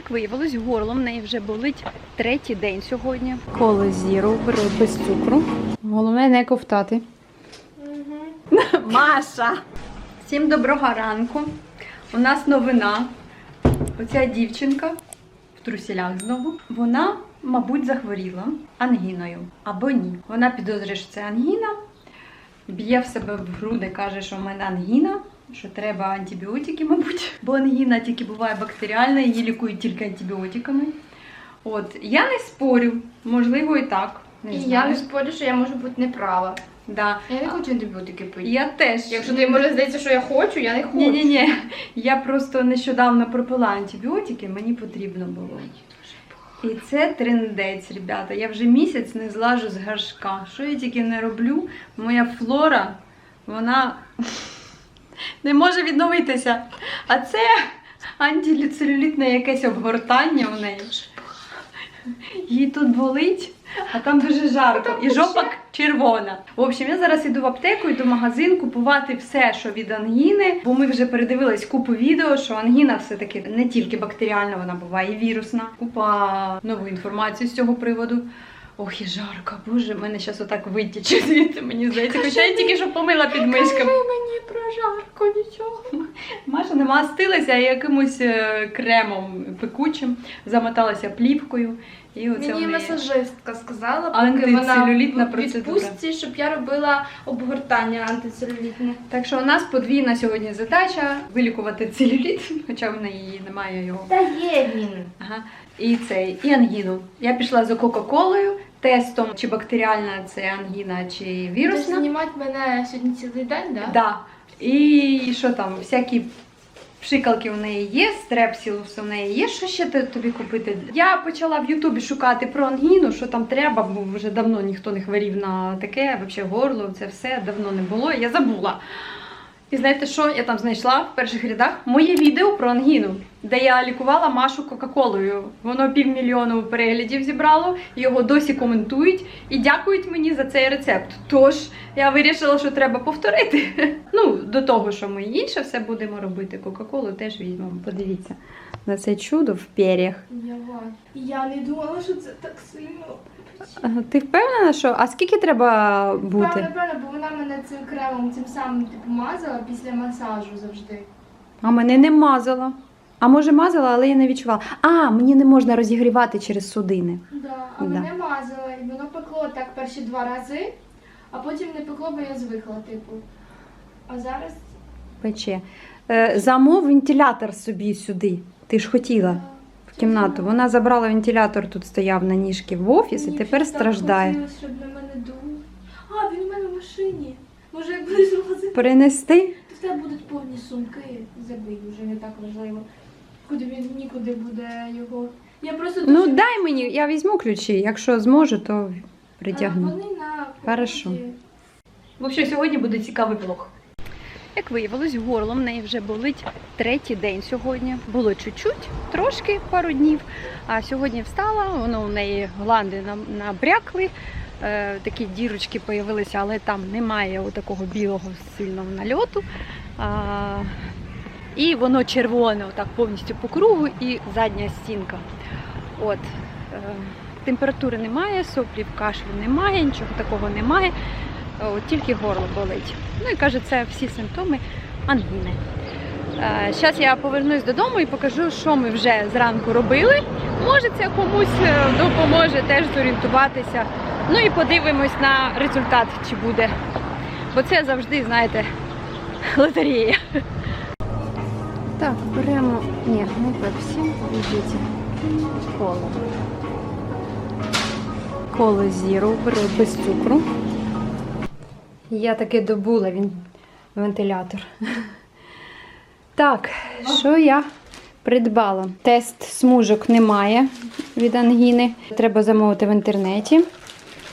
Як виявилось, горло в неї вже болить третій день сьогодні. Коло зіру бери без цукру. Головне не ковтати. Маша! Всім доброго ранку. У нас новина. Оця дівчинка в труселях знову. Вона, мабуть, захворіла ангіною або ні. Вона підозрює, що це ангіна, б'є в себе в груди, каже, що в мене ангіна, що треба антибіотики, мабуть. Бо ангіна тільки буває бактеріальна, її лікують тільки антибіотиками. От я не спорю, можливо, і так. Не І я не спорю, що я можу бути неправа. Да. Я не хочу антибіотики пити. Я теж. Якщо тобі може здається, що я хочу, я не хочу. Ні, ні, ні. Я просто нещодавно пропила антибіотики, мені потрібно було. І це трендець, ребята. Я вже місяць не злажу з горшка. Що я тільки не роблю, моя флора, вона не може відновитися. А це антилюцелюлітне якесь обгортання в неї. Їй тут болить, а там дуже жарко. І жопа червона. В общем, я зараз іду в аптеку, йду в магазин купувати все, що від ангіни, бо ми вже передивились купу відео, що ангіна все-таки не тільки бактеріальна, вона буває і вірусна. Купа нової інформації з цього приводу. Ох, і жарко, боже, мене зараз отак витіче звідти, мені здається, хоча я тільки що помила під мишками. Кажи мені про жарко нічого. Маша не мастилася якимось е, кремом пекучим, замоталася плівкою. І оце Мені масажистка сказала, поки вона процедура. відпустці, щоб я робила обгортання антицелюлітне. Так що у нас подвійна сьогодні задача вилікувати целюліт, хоча в неї немає його. Та є він. Ага. І цей, і ангіну. Я пішла за Кока-Колою, тестом, чи бактеріальна це ангіна, чи вірусна. знімати мене сьогодні цілий день, так? Да. І що там, всякі пшикалки у неї є, стрепсілус у неї є. Що ще тобі купити? Я почала в Ютубі шукати про ангіну, що там треба, бо вже давно ніхто не хворів на таке, взагалі горло, це все давно не було. Я забула. І знаєте що? Я там знайшла в перших рядах моє відео про ангіну, де я лікувала Машу Кока-Колою. Воно півмільйону переглядів зібрало, його досі коментують і дякують мені за цей рецепт. Тож я вирішила, що треба повторити. Ну, до того, що ми інше все будемо робити. Кока-колу теж візьмемо. Подивіться на це чудо в пер'ях. Я, не думала, що це так сильно. Ти впевнена, що? А скільки треба бути? Правда, правда, бо вона мене цим кремом цим самим типу мазала після масажу завжди. А мене не мазала. А може мазала, але я не відчувала. А, мені не можна розігрівати через судини. Да, а Да. мене мазала, і воно пекло так перші два рази, а потім не пекло, бо я звикла, типу. А зараз Пече. Е, замов вентилятор собі сюди. Ти ж хотіла кімнату. Вона забрала вентилятор, тут стояв на ніжки в офіс і тепер страждає. щоб на мене дув. А, він у мене в машині. Може, як будеш возити, Перенести? то в тебе будуть повні сумки. Забий, вже не так важливо. Куди він нікуди буде його. Я просто Ну дуже- дай мені, я візьму ключі. Якщо зможу, то А, притягну. Вони на Хорошо. комоді. В общем, сьогодні буде цікавий влог. Як виявилось, горло в неї вже болить третій день сьогодні. Було чуть-чуть, трошки пару днів. А сьогодні встала, воно у неї гланди набрякли, е, такі дірочки появилися, але там немає такого білого сильного нальоту. І воно червоне, отак повністю по кругу, і задня стінка. От. Е, температури немає, соплів, кашлю немає, нічого такого немає. От, тільки горло болить. Ну і каже, це всі симптоми ангіни. Зараз я повернусь додому і покажу, що ми вже зранку робили. Може, це комусь е, допоможе теж зорієнтуватися. Ну і подивимось на результат, чи буде. Бо це завжди, знаєте, лотерея. Так, беремо. Ні, не пепсі, візьміть коло. Коло зіру беру без цукру. Я таки добула він вентилятор. Так, що я придбала? Тест смужок немає від ангіни. Треба замовити в інтернеті.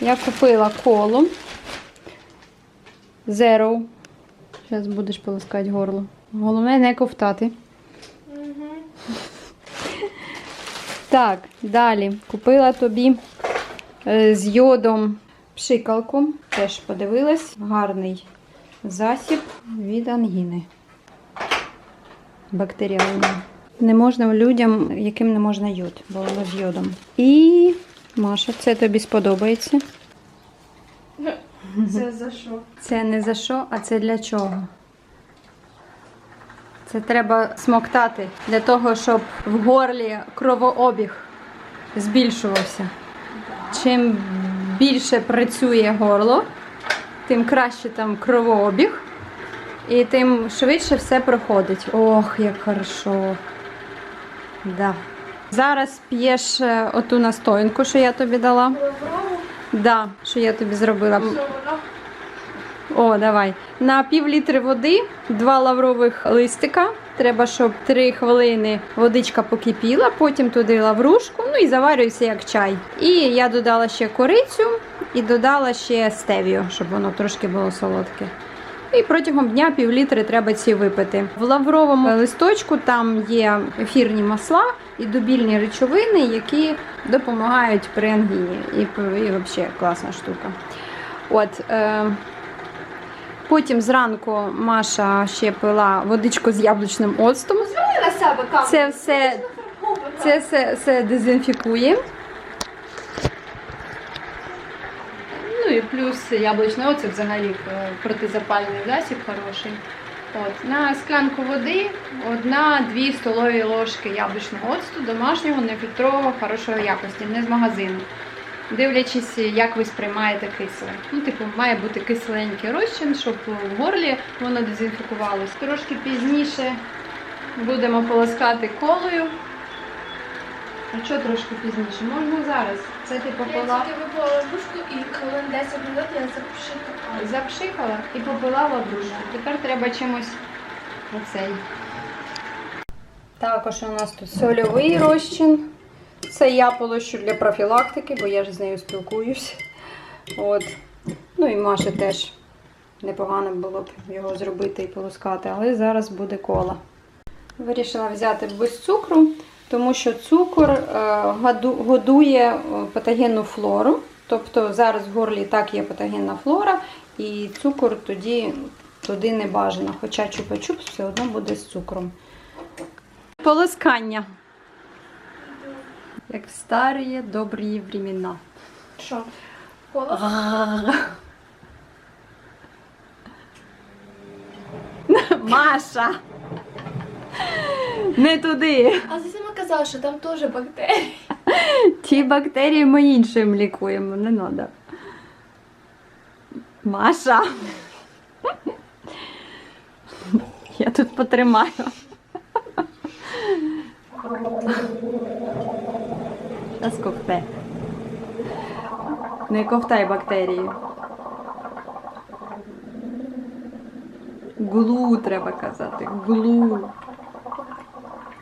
Я купила колу. Zero. Зараз будеш полоскати горло. Головне не ковтати. Мгм. Так, далі купила тобі е, з йодом пшикалку. Теж подивилась. Гарний засіб від ангіни. Бактеріальний. Не можна людям, яким не можна йод, бо воно з йодом. І Маша, це тобі сподобається. Це за що? Це не за що, а це для чого? Це треба смоктати для того, щоб в горлі кровообіг збільшувався. Чим більше працює горло, тим краще там кровообіг, і тим швидше все проходить. Ох, як хорошо. Да. Зараз п'єш е, оту настоянку, що я тобі дала. Да, що я тобі зробила. О, давай. На пів літри води, два лаврових листика. Треба, щоб три хвилини водичка покипіла, потім туди лаврушку, ну і заварюється як чай. І я додала ще корицю і додала ще стевію, щоб воно трошки було солодке. І протягом дня пів літри треба ці випити. В лавровому листочку там є ефірні масла і добільні речовини, які допомагають при ангіні. І, і взагалі класна штука. От, е, потім зранку Маша ще пила водичку з яблучним оцтом. На себе. Це все, це все, все дезінфікує. Ну і плюс яблучний оцет взагалі е, протизапальний засіб хороший. От, на склянку води одна-дві столові ложки яблучного оцту домашнього, нефільтрового, хорошої якості, не з магазину. Дивлячись, як ви сприймаєте кисле. Ну, типу, має бути кисленький розчин, щоб в горлі воно дезінфікувалось. Трошки пізніше будемо полоскати колою. А що трошки пізніше? Можна зараз. Це ти Я попила, тільки випила лаврушку і хвилин 10 минут я запшикала. запшикала і попила лаврушку. Тепер треба чимось оцей. Також у нас тут сольовий розчин. Це я полощу для профілактики, бо я ж з нею спілкуюсь. От. Ну і Маші теж непогано було б його зробити і полоскати, але зараз буде кола. Вирішила взяти без цукру, тому що цукор е, годує е, патогенну флору. Тобто зараз в горлі так є патогенна флора, і цукор тоді туди не бажано. Хоча чупа-чупс все одно буде з цукром. Полоскання. Як в старі добрі времена. Що? Маша! Не туди. А сама казала, що там теж бактерії. Ті бактерії ми іншим лікуємо, не треба. Маша. Я тут потримаю. Зараз ковте. Не ковтай бактерії. Глу треба казати. Глу.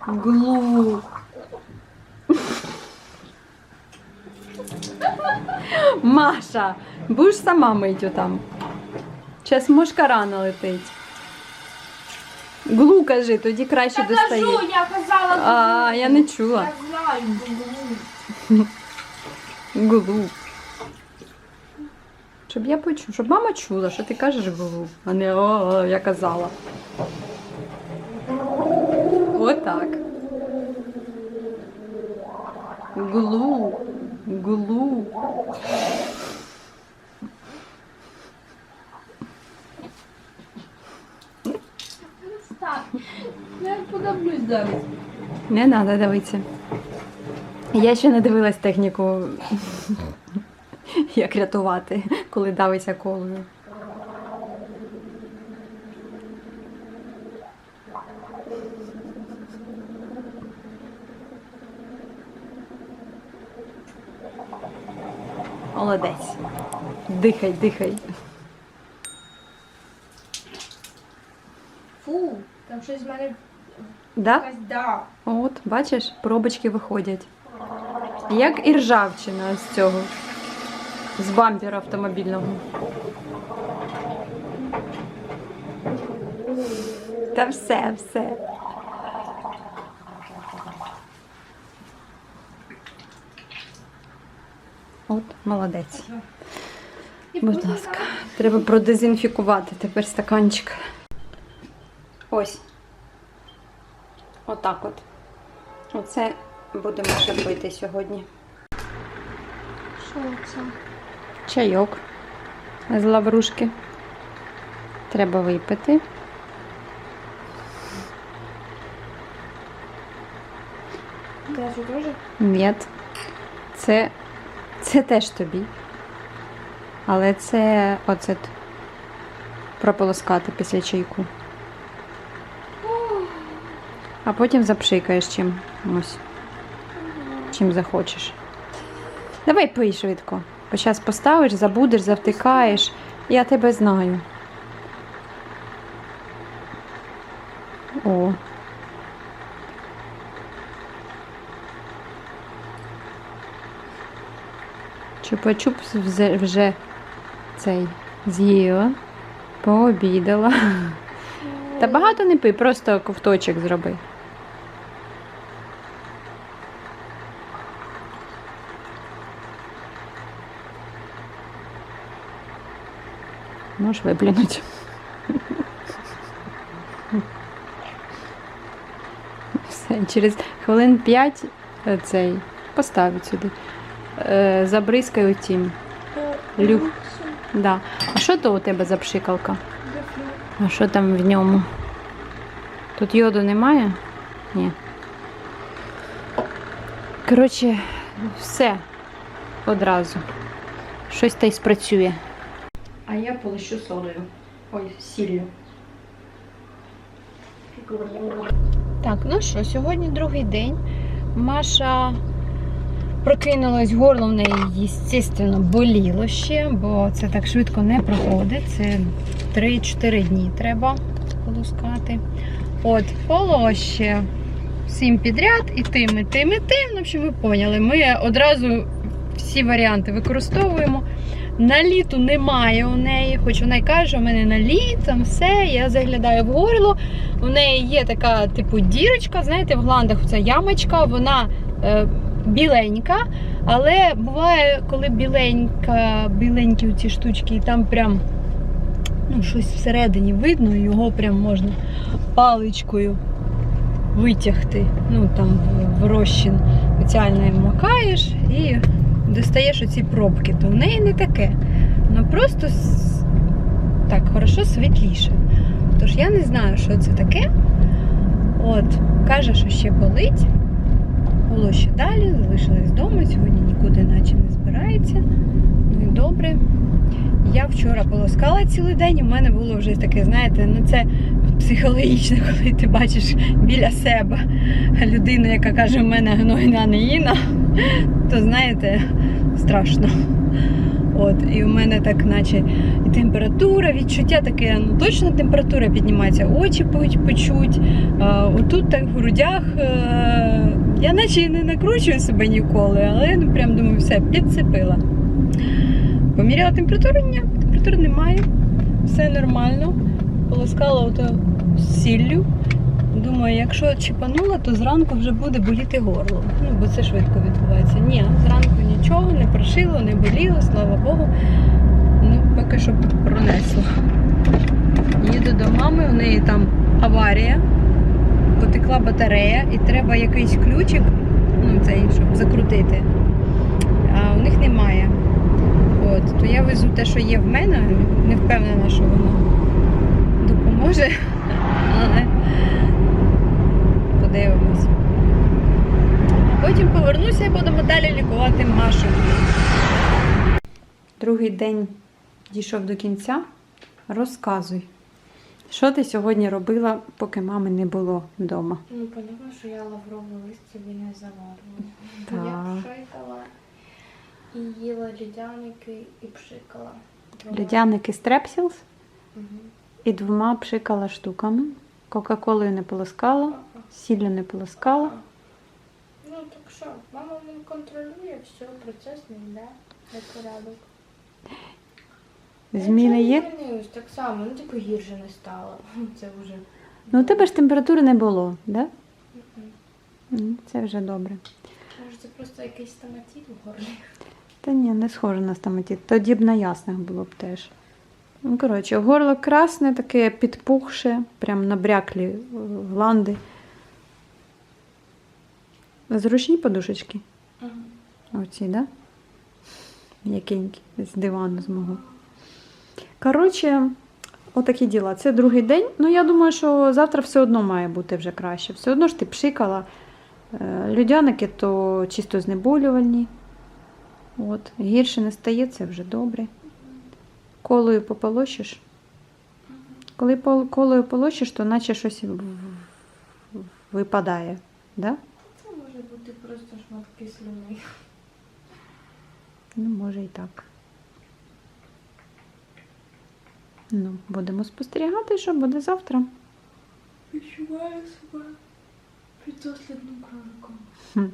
Глу. Маша, будеш сама мить там. Зараз мошкара налетить. Глу кажи, тоді краще достає. Кажу, я казала. А, я не чула. Я знаю. Глу. Щоб я почула, щоб мама чула, що ти кажеш глу, а не о, я казала. Отак. Глу. Глу. Так. Я подивлюсь зараз. Не треба дивитися. Я ще не дивилась техніку, як рятувати, коли давиться колою. Молодець. Дихай, дихай. Фу, там щось з мене Да? якась да. От, бачиш, пробочки виходять. Як і ржавчина з цього, з бампера автомобільного. Та все, все. От, молодець. Будь ласка, треба продезінфікувати тепер стаканчик. Ось. Отак от. Оце будемо ще пити сьогодні. Що це? Чайок з лаврушки. Треба випити. Теж дуже? Ні. Це, це теж тобі. Але це оцет прополоскати після чайку. А потім запшикаєш чим ось. Чим захочеш. Давай пий швидко. Бо зараз поставиш, забудеш, завтикаєш. Я тебе знаю. О. Чупа-чупс вже, вже цей з'їла, пообідала. Та багато не пий, просто ковточок зроби. Можеш виплюнути. Все, через хвилин 5 цей поставить сюди. Е, забризкаю тім. Люк. Да. А що то у тебе за пшикалка? А що там в ньому? Тут йоду немає? Ні. Коротше, все одразу. Щось та й спрацює. Я полощу содою. Ой, сіллю. Так, ну що, сьогодні другий день. Маша прокинулась горло в неї, звісно, боліло ще, бо це так швидко не проходить. Це 3-4 дні треба полоскати. От, полоще всім підряд, і тим, і тим, і тим. Ну, общем, ви поняли. Ми одразу всі варіанти використовуємо. Наліту немає у неї, хоч вона й каже, у мене наліт, там все. Я заглядаю в горло. У неї є така, типу, дірочка, знаєте, в гландах ця ямочка, вона е, біленька, але буває, коли біленька, біленькі ці штучки, і там прям ну, щось всередині видно, його прям можна паличкою витягти. Ну там в розчин спеціально макаєш і достаєш оці пробки. То в неї не таке. Воно просто так хорошо світліше. Тож я не знаю, що це таке. От, каже, що ще болить. Було ще далі, залишилась вдома, сьогодні нікуди наче не збирається. Ну і добре. Я вчора полоскала цілий день, в мене було вже таке, знаєте, ну це психологічно, коли ти бачиш біля себе людину, яка каже, в мене гнойна неїна, то знаєте, страшно. От, і у мене так, наче і температура, відчуття таке, ну точно температура піднімається, очі печуть, а, отут так в грудях. е, Я наче і не накручую себе ніколи, але ну прям думаю, все, підцепила. Поміряла температуру? Ні, температури немає, все нормально. Полоскала ото сіллю. Думаю, якщо чіпанула, то зранку вже буде боліти горло. Ну, бо це швидко відбувається. Ні, зранку нічого, не прошило, не боліло, слава Богу. Ну, поки що пронесло. Їду до мами, у неї там аварія, потекла батарея, і треба якийсь ключик, ну цей, щоб закрутити. А у них немає. От, то я везу те, що є в мене, не впевнена, що воно допоможе. Але подивимось. Потім повернуся і будемо далі лікувати Машу. Другий день дійшов до кінця. Розказуй, що ти сьогодні робила, поки мами не було вдома? Ну, понятно, що я лаврове листя не заварила. Я пшикала і їла лідяники і пшикала. Льодяники стрепсілс Угу. і двома пшикала штуками. Кока-колою не полоскала, сіллю не полоскала. Ну так що, мама не контролює, все, процес не йде, не порядок. Зміни Я є? змінилось, так само, ну типу гірше не стало. Це вже. Ну, у тебе ж температури не було, да? Мгм. М, Це вже добре. Може це просто якийсь стоматит у горлі. Та ні, не схоже на стоматит. Тоді б на ясних було б теж. Ну, коротше, горло красне, таке підпухше, прям набряклі е, гланди. Зручні подушечки. Оці, да? М'якенькі, з дивану з мого. Коротше, отакі діла. Це другий день. Ну, я думаю, що завтра все одно має бути вже краще. Все одно ж ти пшикала. Е, Людяники то чисто знеболювальні. От. Гірше не стає, це вже добре. Колою пополощиш. Коли колою полощиш, то наче щось випадає. Да? Це може бути просто шматки слюни. Ну, може і так. Ну, будемо спостерігати, що буде завтра. Відчуваю себе піддослідним кроликом.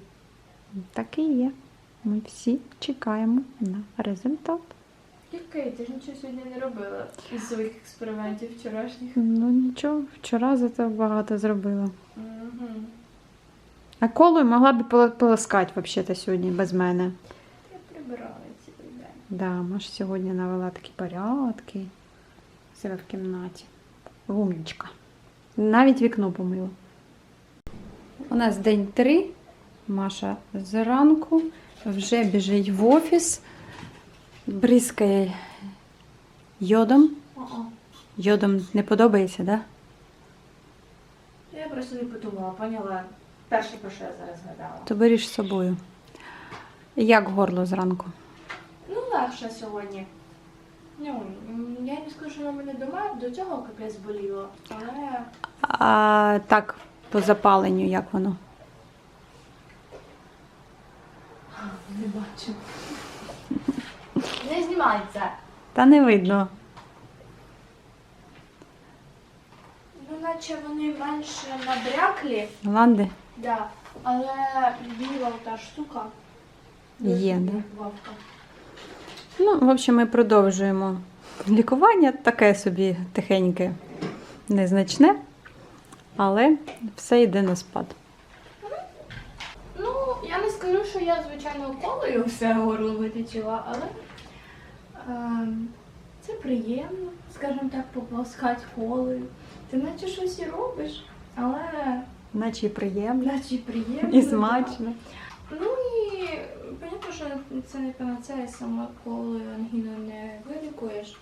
Так і є. Ми всі чекаємо на результат. Який? Ти ж нічого сьогодні не робила із своїх експериментів вчорашніх. Ну нічого, вчора зато багато зробила. А колою могла б поло- полоскати взагалі сьогодні без мене. Я прибирала цілий день. Да, Маш сьогодні навела такі порядки в себе в кімнаті. Умнічка. Навіть вікно помила. У нас день три. Маша зранку вже біжить в офіс, бризкає йодом. Йодом не подобається, да? Я просто не подумала, поняла. Перше, про що я зараз згадала. То береш з собою. Як горло зранку? Ну, легше сьогодні. Ну, я не скажу, що на мене дома до цього капець боліло, але А так, по запаленню, як воно? не бачу. Не знімається. Та не видно. Ну, наче вони менше набряклі, Ланди? Да. але біла та штука. Є, дуже да? Ну, в общем, ми продовжуємо лікування таке собі тихеньке, незначне, але все йде на спад. Ну, я не скажу, що я, звичайно, колою все горло витечила, але ем, це приємно, скажімо так, пополоскати колою. Ти наче щось і робиш, але Наче приємно, наче приємно. і смачно. Ну і понятно, що це не панацея, сама колою ангіну не вилікуєш.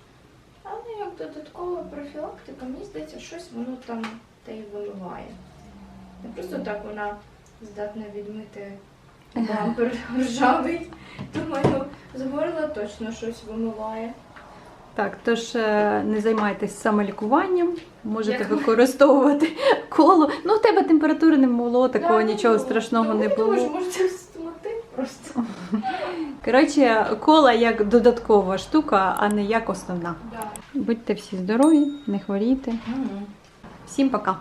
Але як додаткова профілактика, мені здається, щось воно там та й вимиває. Не просто так вона здатна відмити бампер ржавий. Думаю, з горла точно щось вимиває. Так, тож е, не займайтесь самолікуванням, можете Як? використовувати коло. Ну, у тебе температури не було, такого Да, нічого ну, страшного тому не думаю, було. може просто. Коротше, кола як додаткова штука, а не як основна. Да. Будьте всі здорові, не хворійте. Всім пока!